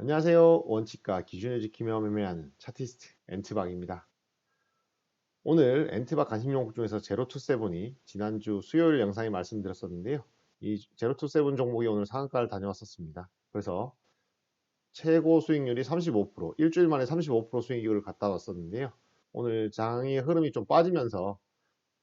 안녕하세요. 원칙과 기준을 지키며 매매하는 차티스트 엔트박입니다. 오늘 엔트박 관심종목 중에서 제로투세븐이 지난주 수요일 영상에 말씀드렸었는데요. 이 제로투세븐 종목이 오늘 상한가를 다녀왔었습니다. 그래서 최고 수익률이 35%, 일주일 만에 35% 수익률을 갖다 왔었는데요. 오늘 장의 흐름이 좀 빠지면서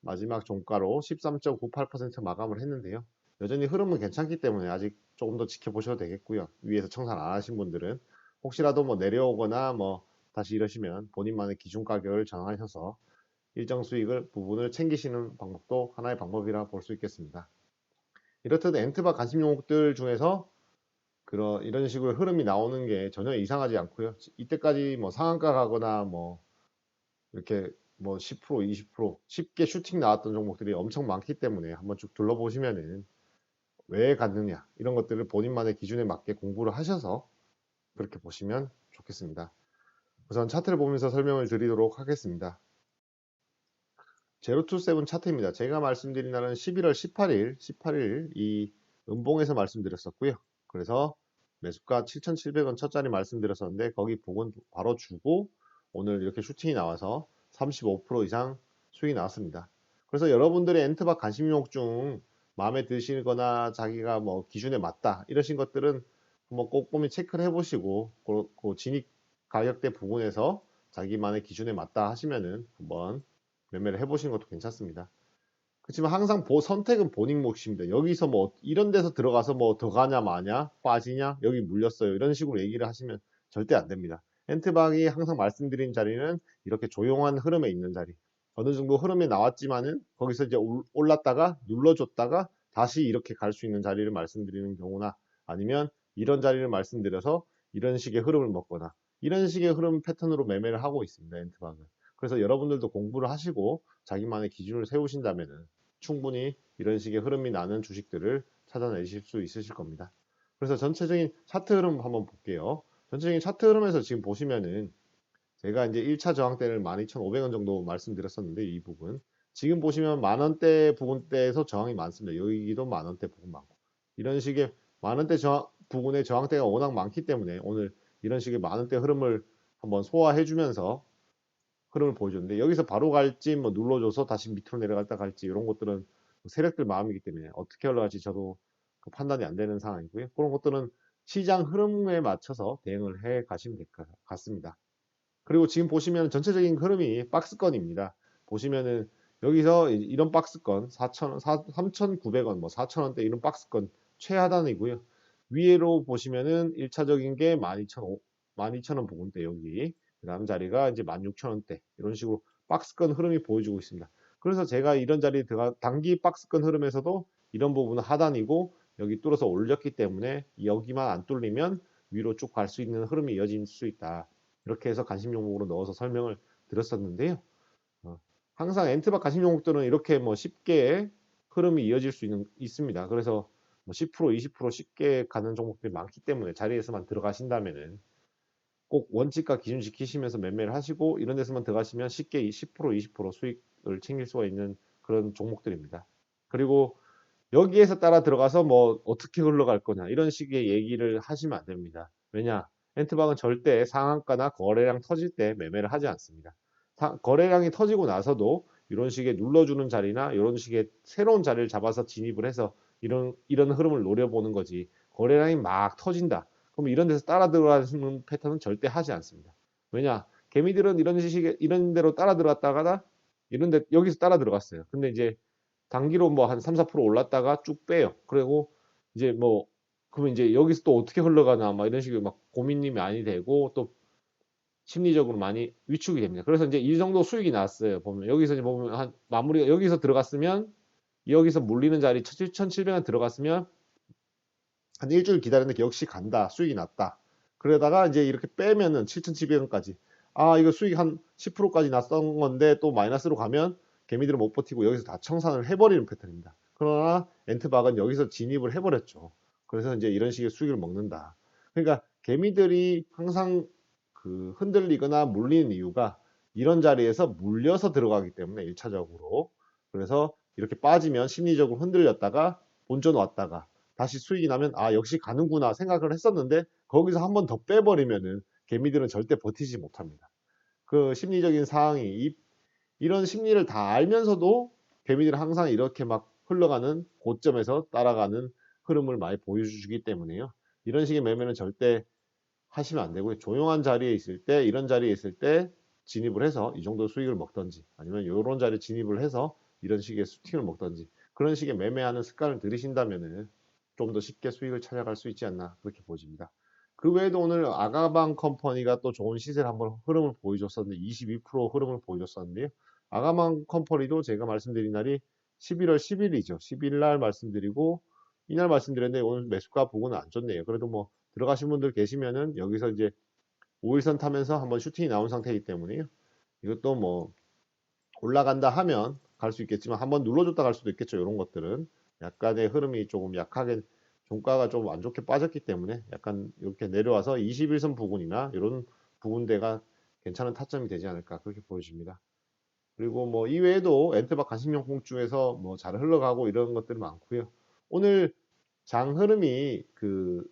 마지막 종가로 13.98% 마감을 했는데요. 여전히 흐름은 괜찮기 때문에 아직 조금 더 지켜보셔도 되겠고요. 위에서 청산 안 하신 분들은 혹시라도 뭐 내려오거나 뭐 다시 이러시면 본인만의 기준 가격을 정하셔서 일정 수익을 부분을 챙기시는 방법도 하나의 방법이라 볼 수 있겠습니다. 이렇듯 엔트바 관심 종목들 중에서 그런 이런 식으로 흐름이 나오는 게 전혀 이상하지 않고요. 이때까지 뭐 상한가 가거나 뭐 이렇게 뭐 10% 20% 쉽게 슈팅 나왔던 종목들이 엄청 많기 때문에 한번 쭉 둘러보시면은 왜 갔느냐 이런 것들을 본인만의 기준에 맞게 공부를 하셔서 그렇게 보시면 좋겠습니다. 우선 차트를 보면서 설명을 드리도록 하겠습니다. 제로투세븐 차트입니다. 제가 말씀드린 날은 11월 18일, 18일 이 음봉에서 말씀드렸었고요. 그래서 매수가 7,700원 첫 자리 말씀드렸었는데 거기 부분 바로 주고 오늘 이렇게 슈팅이 나와서 35% 이상 수익이 나왔습니다. 그래서 여러분들의 엔트박 관심 종목 중 마음에 드시거나 자기가 뭐 기준에 맞다 이러신 것들은 한번 꼼꼼히 체크를 해보시고 그, 그 진입 가격대 부분에서 자기만의 기준에 맞다 하시면은 한번 매매를 해보시는 것도 괜찮습니다. 그렇지만 항상 보, 선택은 본인 몫입니다. 여기서 뭐 이런 데서 들어가서 뭐 더 가냐 마냐 빠지냐 여기 물렸어요 이런 식으로 얘기를 하시면 절대 안 됩니다. 엔트박이 항상 말씀드린 자리는 이렇게 조용한 흐름에 있는 자리 어느 정도 흐름이 나왔지만은 거기서 이제 올랐다가 눌러줬다가 다시 이렇게 갈 수 있는 자리를 말씀드리는 경우나 아니면 이런 자리를 말씀드려서 이런 식의 흐름을 먹거나 이런 식의 흐름 패턴으로 매매를 하고 있습니다. 엔트박은. 그래서 여러분들도 공부를 하시고 자기만의 기준을 세우신다면은 충분히 이런 식의 흐름이 나는 주식들을 찾아내실 수 있으실 겁니다. 그래서 전체적인 차트 흐름 한번 볼게요. 전체적인 차트 흐름에서 지금 보시면은 제가 이제 1차 저항대를 12,500원 정도 말씀드렸었는데 이 부분 지금 보시면 만원대 부분대에서 저항이 많습니다. 여기도 만원대 부분 많고 이런 식의 만원대 저항, 부분의 저항대가 워낙 많기 때문에 오늘 이런 식의 만원대 흐름을 한번 소화해 주면서 흐름을 보여줬는데 여기서 바로 갈지 뭐 눌러줘서 다시 밑으로 내려갔다 갈지 이런 것들은 세력들 마음이기 때문에 어떻게 올라갈지 저도 그 판단이 안 되는 상황이고요. 그런 것들은 시장 흐름에 맞춰서 대응을 해 가시면 될 것 같습니다. 그리고 지금 보시면 전체적인 흐름이 박스권입니다. 보시면은 여기서 이런 박스권 4,000원, 3,900원, 뭐 4,000원대 이런 박스권 최하단이고요. 위로 보시면은 1차적인 게 12,000원, 12,000원 부분대 여기. 그 다음 자리가 이제 16,000원대 이런 식으로 박스권 흐름이 보여주고 있습니다. 그래서 제가 이런 자리에 들어가 단기 박스권 흐름에서도 이런 부분은 하단이고 여기 뚫어서 올렸기 때문에 여기만 안 뚫리면 위로 쭉 갈 수 있는 흐름이 이어질 수 있다. 이렇게 해서 관심 종목으로 넣어서 설명을 드렸었는데요. 어, 항상 엔트박 관심 종목들은 이렇게 뭐 쉽게 흐름이 이어질 수 있는, 있습니다. 그래서 뭐 10%, 20% 쉽게 가는 종목들이 많기 때문에 자리에서만 들어가신다면은 꼭 원칙과 기준 지키시면서 매매를 하시고 이런 데서만 들어가시면 쉽게 10%, 20% 수익을 챙길 수가 있는 그런 종목들입니다. 그리고 여기에서 따라 들어가서 뭐 어떻게 흘러갈 거냐 이런 식의 얘기를 하시면 안 됩니다. 왜냐 엔트방은 절대 상한가나 거래량 터질 때 매매를 하지 않습니다. 사, 거래량이 터지고 나서도 이런 식의 눌러주는 자리나 이런 식의 새로운 자리를 잡아서 진입을 해서 이런 이런 흐름을 노려보는 거지 거래량이 막 터진다. 그럼 이런 데서 따라 들어가는 패턴은 절대 하지 않습니다. 왜냐? 개미들은 이런 식의 이런 대로 따라 들어갔다가 이런 데 여기서 따라 들어갔어요. 근데 이제 단기로 뭐 한 3, 4% 올랐다가 쭉 빼요. 그리고 이제 뭐 그러면 이제 여기서 또 어떻게 흘러가나 막 이런 식으로 막 고민이 많이 되고 또 심리적으로 많이 위축이 됩니다. 그래서 이제 이 정도 수익이 났어요. 보면 여기서 이제 보면 한 마무리가 여기서 들어갔으면 여기서 물리는 자리 7,700원 들어갔으면 한 일주일 기다렸는데 역시 간다. 수익이 났다. 그러다가 이제 이렇게 빼면은 7,700원까지. 아, 이거 수익 한 10%까지 났던 건데 또 마이너스로 가면 개미들은 못 버티고 여기서 다 청산을 해버리는 패턴입니다. 그러나 엔트박은 여기서 진입을 해버렸죠. 그래서 이제 이런 식의 수익을 먹는다. 그러니까 개미들이 항상 그 흔들리거나 물리는 이유가 이런 자리에서 물려서 들어가기 때문에 1차적으로. 그래서 이렇게 빠지면 심리적으로 흔들렸다가 본전 왔다가 다시 수익이 나면 아 역시 가는구나 생각을 했었는데 거기서 한 번 더 빼버리면은 개미들은 절대 버티지 못합니다. 그 심리적인 상황이 이, 이런 심리를 다 알면서도 개미들은 항상 이렇게 막 흘러가는 고점에서 따라가는 흐름을 많이 보여주기 때문에요. 이런 식의 매매는 절대 하시면 안 되고요. 조용한 자리에 있을 때 이런 자리에 있을 때 진입을 해서 이 정도 수익을 먹던지 아니면 이런 자리에 진입을 해서 이런 식의 수팅을 먹던지 그런 식의 매매하는 습관을 들이신다면은 좀 더 쉽게 수익을 찾아갈 수 있지 않나 그렇게 보여집니다. 그 외에도 오늘 아가방 컴퍼니가 또 좋은 시세를 한번 흐름을 보여줬었는데 22% 흐름을 보여줬었는데요. 아가방 컴퍼니도 제가 말씀드린 날이 11월 10일이죠. 10일 날 말씀드리고 이날 말씀드렸는데 오늘 매수가 보고는 안 좋네요. 그래도 뭐 들어가신 분들 계시면은 여기서 이제 5일선 타면서 한번 슈팅이 나온 상태이기 때문에요. 이것도 뭐 올라간다 하면 갈 수 있겠지만 한번 눌러줬다 갈 수도 있겠죠. 이런 것들은 약간의 흐름이 조금 약하게 종가가 좀 안 좋게 빠졌기 때문에 약간 이렇게 내려와서 21선 부근이나 이런 부근대가 괜찮은 타점이 되지 않을까 그렇게 보여집니다. 그리고 뭐 이외에도 엔트바 간식용품 중에서 뭐 잘 흘러가고 이런 것들이 많고요. 오늘 장 흐름이 그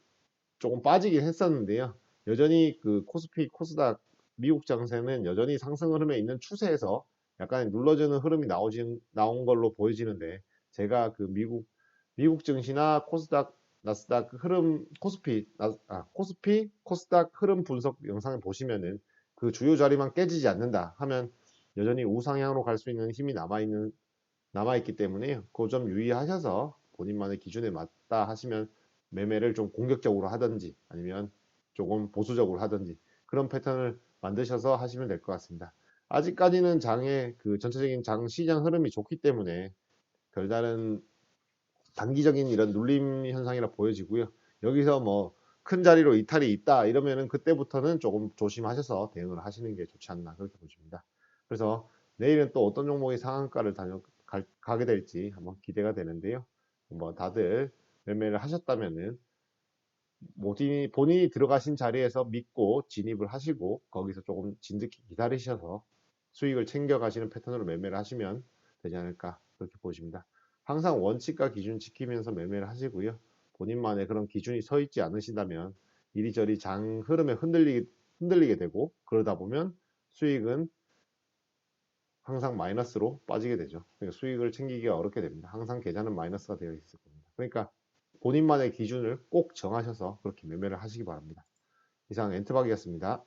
조금 빠지긴 했었는데요. 여전히 그 코스피, 코스닥 미국 장세는 여전히 상승 흐름에 있는 추세에서 약간 눌러주는 흐름이 나오진 나온 걸로 보여지는데 제가 그 미국 미국 증시나 코스닥 나스닥 흐름 코스피 나, 아, 코스피 코스닥 흐름 분석 영상을 보시면은 그 주요 자리만 깨지지 않는다 하면 여전히 우상향으로 갈 수 있는 힘이 남아 있는 남아 있기 때문에 그 점 유의하셔서 본인만의 기준에 맞다 하시면 매매를 좀 공격적으로 하든지 아니면 조금 보수적으로 하든지 그런 패턴을 만드셔서 하시면 될 것 같습니다. 아직까지는 장의 그 전체적인 장 시장 흐름이 좋기 때문에 별다른 단기적인 이런 눌림 현상이라 보여지고요. 여기서 뭐 큰 자리로 이탈이 있다 이러면은 그때부터는 조금 조심하셔서 대응을 하시는 게 좋지 않나 그렇게 보십니다. 그래서 내일은 또 어떤 종목이 상한가를 다녀 갈, 가게 될지 한번 기대가 되는데요. 뭐 다들 매매를 하셨다면은 본인이, 본인이 들어가신 자리에서 믿고 진입을 하시고 거기서 조금 진득히 기다리셔서 수익을 챙겨 가시는 패턴으로 매매를 하시면 되지 않을까 그렇게 보십니다. 항상 원칙과 기준 지키면서 매매를 하시고요. 본인만의 그런 기준이 서 있지 않으시다면 이리저리 장 흐름에 흔들리, 흔들리게 되고 그러다 보면 수익은 항상 마이너스로 빠지게 되죠. 그러니까 수익을 챙기기가 어렵게 됩니다. 항상 계좌는 마이너스가 되어 있을 겁니다. 그러니까 본인만의 기준을 꼭 정하셔서 그렇게 매매를 하시기 바랍니다. 이상 엔트박이었습니다.